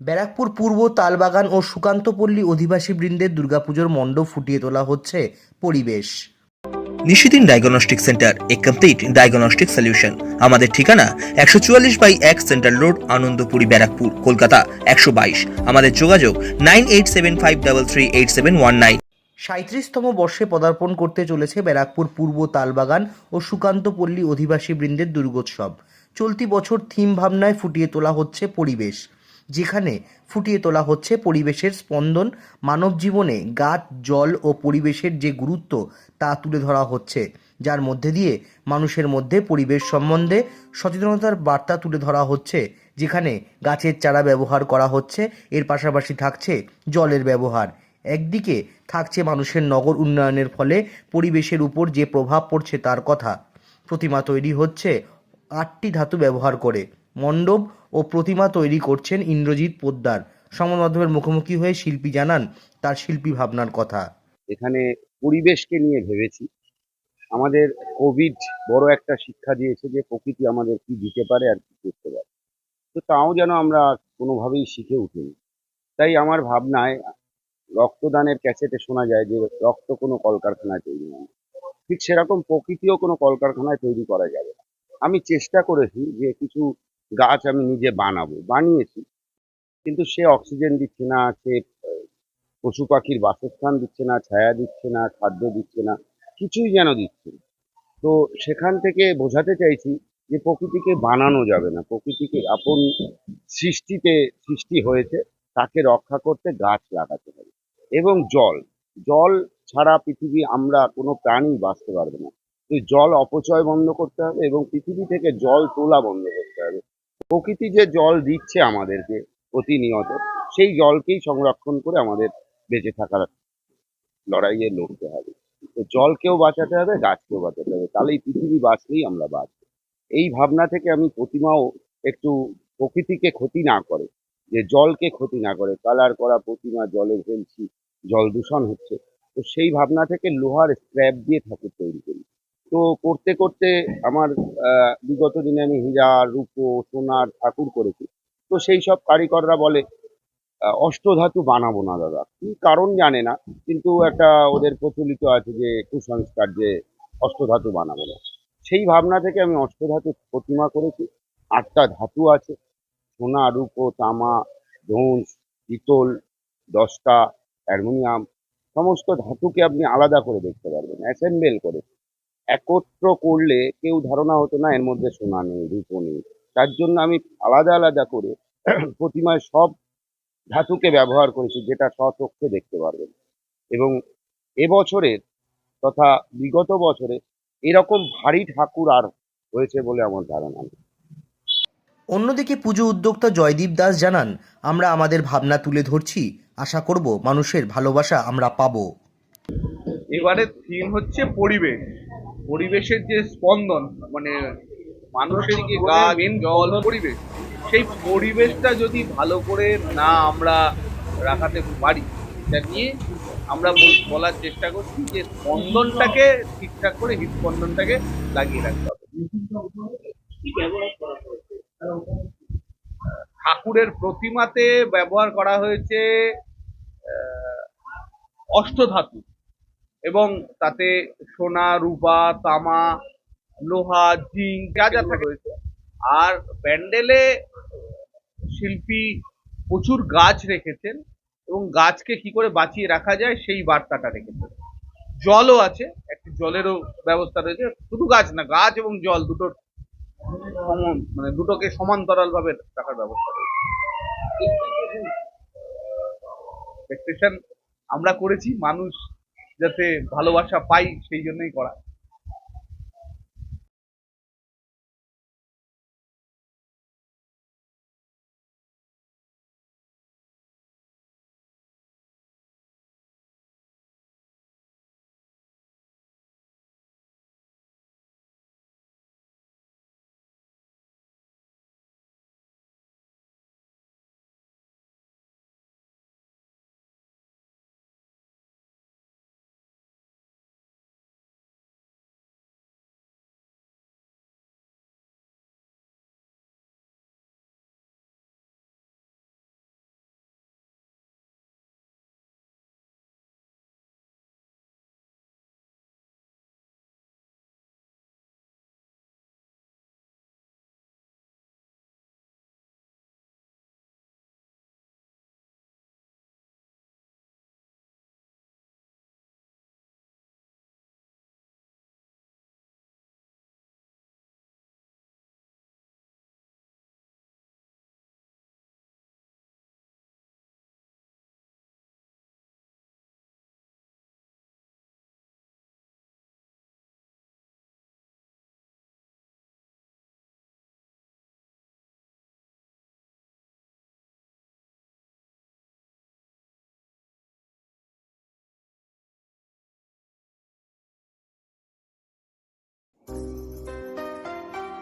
ব্যারাকপুর পূর্ব তালবাগান ও সুকান্তপল্লী অধিবাসী বৃন্দের দুর্গাপুজোর মণ্ডপ ফুটিয়ে তোলা হচ্ছে পরিবেশ। নিশিদিন ডায়াগনস্টিক সেন্টার এ কমপ্লিট ডায়াগনস্টিক সলিউশন। আমাদের ঠিকানা একশো চুয়াল্লিশ বাই এক সেন্ট্রাল রোড আনন্দপুরি ব্যারাকপুর কলকাতা একশো বাইশ। আমাদের যোগাযোগ nine eight seven five double three eight seven one nine. সাঁত্রিশতম বর্ষে পদার্পণ করতে চলেছে ব্যারাকপুর পূর্ব তালবাগান ও সুকান্তপল্লী অধিবাসী বৃন্দের দুর্গোৎসব। চলতি বছর থিম ভাবনায় ফুটিয়ে তোলা হচ্ছে পরিবেশ। যেখানে ফুটিয়ে তোলা হচ্ছে পরিবেশের স্পন্দন, মানব জীবনে গাছ, জল ও পরিবেশের যে গুরুত্ব তা তুলে ধরা হচ্ছে। যার মধ্যে দিয়ে মানুষের মধ্যে পরিবেশ সম্বন্ধে সচেতনতার বার্তা তুলে ধরা হচ্ছে, যেখানে গাছের চারা ব্যবহার করা হচ্ছে, এর পাশাপাশি থাকছে জলের ব্যবহার। একদিকে থাকছে মানুষের নগর উন্নয়নের ফলে পরিবেশের উপর যে প্রভাব পড়ছে তার কথা। প্রতিমা তৈরি হচ্ছে আটটি ধাতু ব্যবহার করে। মণ্ডপ ও প্রতিমা তৈরি করছেন ইন্দ্রজিৎ পোদ্দার। সংবাদ মাধ্যমের মুখোমুখি হয়ে শিল্পী জানান তার শিল্পী ভাবনার কথা। এখানে পরিবেশকে নিয়ে ভেবেছি। আমাদের কোভিড বড় একটা শিক্ষা দিয়েছে যে প্রকৃতি আমাদের কি দিতে পারে আর কি করতে পারে। তো তাও যেন আমরা কোনোভাবেই শিখে উঠিনি। তাই আমার ভাবনায় রক্তদানের ক্যাসেটে শোনা যায় যে রক্ত কোনো কলকারখানায় তৈরি হয়। ঠিক সেরকম প্রকৃতিও কোনো কলকারখানায় তৈরি করা যাবে আমি চেষ্টা করেছি যে কিছু গাছ আমি নিজে বানাবো, বানিয়েছি। কিন্তু সে অক্সিজেন দিচ্ছে না, সে পশু পাখির বাসস্থান দিচ্ছে না, ছায়া দিচ্ছে না, খাদ্য দিচ্ছে না, কিছুই যেন দিচ্ছে না। তো সেখান থেকে বোঝাতে চাইছি যে প্রকৃতিকে বানানো যাবে না, প্রকৃতিকে আপন সৃষ্টিতে সৃষ্টি হয়েছে, তাকে রক্ষা করতে গাছ লাগাতে হবে। এবং জল জল ছাড়া পৃথিবী আমরা কোনো প্রাণী বাঁচতে পারবে না। তো জল অপচয় বন্ধ করতে হবে এবং পৃথিবী থেকে জল তোলা বন্ধ করতে হবে। প্রকৃতি যে জল দিচ্ছে আমাদেরকে প্রতিনিয়ত, সেই জলকেই সংরক্ষণ করে আমাদের বেঁচে থাকার লড়াইয়ে লড়তে হবে। তো জলকেও বাঁচাতে হবে, গাছকেও বাঁচাতে হবে। তাহলেই পৃথিবী বাঁচলেই আমরা বাঁচবো। এই ভাবনা থেকে আমি প্রতিমাও একটু প্রকৃতিকে ক্ষতি না করে, যে জলকে ক্ষতি না করে, কালার করা প্রতিমা, জলে ফেলছি, জল দূষণ হচ্ছে, তো সেই ভাবনা থেকে লোহার স্ক্র্যাপ দিয়ে ঠাকুর তৈরি করি। তো করতে করতে আমার বিগত দিনে আমি হীরা রূপো, সোনার ঠাকুর করেছি। তো সেই সব কারিগররা বলে অষ্টধাতু বানাবো না দাদা। কি কারণ জানে না, কিন্তু একটা ওদের প্রচলিত আছে যে, কুসংস্কার যে অষ্টধাতু বানাবো না। সেই ভাবনা থেকে আমি অষ্টধাতু প্রতিমা করেছি। আটটা ধাতু আছে। সোনা, রূপো, তামা, ব্রোঞ্জ, পিতল, দশটা, অ্যালুমিনিয়াম, সমস্ত ধাতুকে আপনি আলাদা করে দেখতে পারবেন। অ্যাসেম্বল করে। একত্র করলে কেউ ধারণা হতো না এর মধ্যে সোনা নেই রূপো নেই। তার জন্য আমি আলাদা আলাদা করে প্রতিমায় সব ধাতুকে ব্যবহার করেছি যেটা স্বচক্ষে দেখতে পারবেন। এবং এবছরের তথা বিগত বছরে এরকম ভারী ঠাকুর আর হয়েছে বলে আমার ধারণা নেই। অন্যদিকে পুজো উদ্যোক্তা জয়দীপ দাস জানান আমরা আমাদের ভাবনা তুলে ধরছি আশা করব মানুষের ভালোবাসা আমরা পাবো। এবারে থিম হচ্ছে পরিবেশ। পরিবেশের যে স্পন্দন মানে মানুষের যে গাছ জল পরিবেশ সেই পরিবেশটা যদি ভালো করে না আমরা রাখাতে পারি সেটা নিয়ে আমরা বলার চেষ্টা করছি যে স্পন্দনটাকে ঠিকঠাক করে হৃদস্পন্দনটাকে লাগিয়ে রাখতে হবে। ঠাকুরের প্রতিমাতে ব্যবহার করা হয়েছে অষ্টধাতু এবং তাতে সোনা রূপা তামা লোহা জিঙ্ক যা যা থাকে। রয়েছে আর প্যান্ডেলে শিল্পী প্রচুর গাছ রেখেছেন এবং গাছকে কি করে বাঁচিয়ে রাখা যায় সেই বার্তাটা রেখেছেন। জলও আছে একটি জলেরও ব্যবস্থা রয়েছে। শুধু গাছ না গাছ এবং জল দুটোর মানে দুটোকে সমান্তরাল ভাবে রাখার ব্যবস্থা রয়েছে। আমরা করেছি মানুষ যাতে ভালোবাসা পাই সেই জন্যই করা।